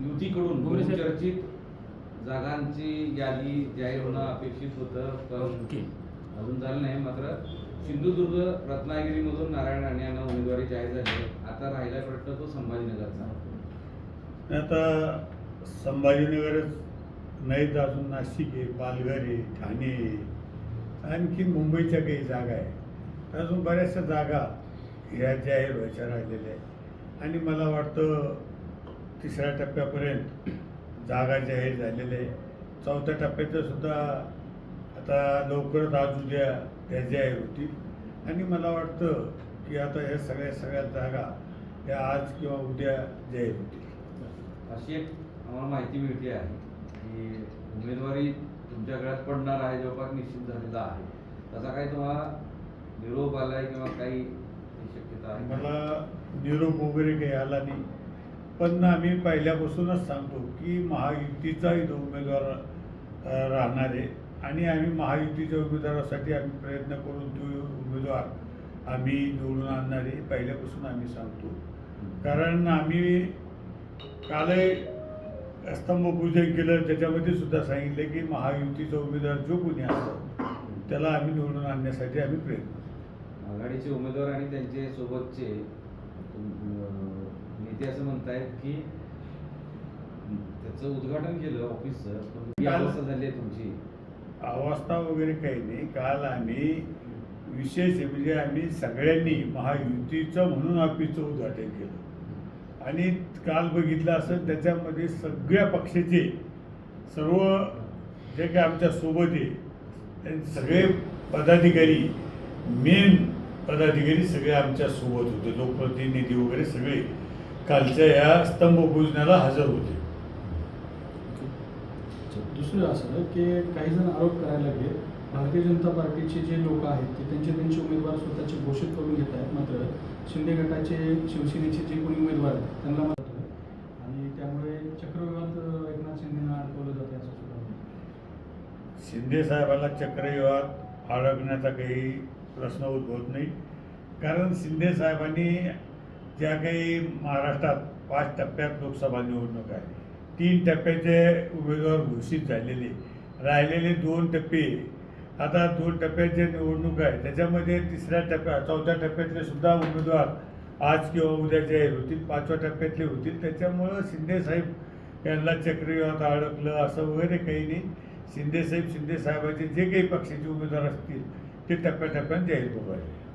युतीकडून बहुचर्चित जागांची यादी जाहीर होणं अपेक्षित होतं पण अजून झालं नाही. मात्र सिंधुदुर्ग रत्नागिरीमधून नारायण राणे यांना उमेदवारी जाहीर झाली आता राहिला प्रश्न तो संभाजीनगरचा. आता संभाजीनगरच नाही तर अजून नाशिक आहे पालघर आहे ठाणे आहे. आणखी मुंबईच्या काही जागा आहे अजून बऱ्याचशा जागा ह्या जाहीर व्हायच्या राहिलेल्या आहे आणि मला वाटतं तिसऱ्या टप्प्यापर्यंत जागा जाहीर झालेल्या आहे. चौथ्या टप्प्याचं सुद्धा आता लवकरच आज उद्या त्या जाहीर होतील आणि मला वाटतं की आता ह्या सगळ्या सगळ्या जागा ह्या आज किंवा उद्या जाहीर होतील. अशी एक आम्हाला माहिती मिळते आहे की उमेदवारी तुमच्या गळ्यात पडणार आहे जवळपास निश्चित झालेला आहे. तसा काही तुम्हाला निरोप आलाय किंवा काही शक्यता आहे? मला निरोप वगैरे काही आला नाही. पण आम्ही पहिल्यापासूनच सांगतो की महायुतीचा इथं उमेदवार राहणार आहे. आणि आम्ही महायुतीच्या उमेदवारासाठी आम्ही प्रयत्न करून तो उमेदवार आम्ही निवडून आणणार आहे पहिल्यापासून आम्ही सांगतो. कारण आम्ही कालही स्तंभपूजन केलं त्याच्यामध्ये सुद्धा सांगितलं की महायुतीचा उमेदवार जो कोणी असतो त्याला आम्ही निवडून आणण्यासाठी आम्ही प्रयत्न आघाडीचे उमेदवार आणि त्यांचे सोबतचे नेते असं म्हणतायत की त्याचं उद्घाटन केलं ऑफिसचं पण काल- अवस्था झाली आहे तुमची. अवस्था वगैरे काही नाही. काल आम्ही विशेष म्हणजे आम्ही सगळ्यांनी महायुतीचं म्हणून ऑफिसचं उद्घाटन केलं. आणि काल बघितलं असं त्याच्यामध्ये सगळ्या पक्षाचे सर्व जे काही आमच्यासोबत आहे त्यांचे सगळे पदाधिकारी मेन पदाधिकारी सगळे आमच्यासोबत होते. लोकप्रतिनिधी वगैरे सगळे. कालच्या या स्तंभपूजनाला हजर होते दुसरं असं की काही जण आरोप करायला लागले भारतीय जनता पार्टीचे जे लोक आहेत ते त्यांचे त्यांचे उमेदवार स्वतःचे घोषित करून घेत आहेत मात्र शिंदे गटाचे शिवसेनेचे जे कोणी उमेदवार आहेत त्यांना. आणि त्यामुळे चक्रव्यूहात एकनाथ शिंदेना अडकवलं जाते असं सुद्धा. शिंदे साहेबाला चक्रव्यूहात अडकण्याचा काही प्रश्न उद्भवत नाही कारण शिंदे साहेबांनी ज्या काही महाराष्ट्रात पाच टप्प्यात लोकसभा निवडणूक आहे तीन टप्प्याचे उमेदवार घोषित झालेले राहिलेले दोन टप्पे. आता दोन टप्प्याचे निवडणूक आहे त्याच्यामध्ये तिसऱ्या टप्प्यात चौथ्या टप्प्यातले सुद्धा उमेदवार आज किंवा उद्या जाहीर होतील पाचव्या टप्प्यातले होतील त्याच्यामुळं शिंदेसाहेब यांना चक्रीवात अडकलं असं वगैरे काही नाही. शिंदेसाहेब शिंदेसाहेबाचे जे काही पक्षाचे उमेदवार असतील ते टप्प्याटप्प्यात जाहीर करू राहिले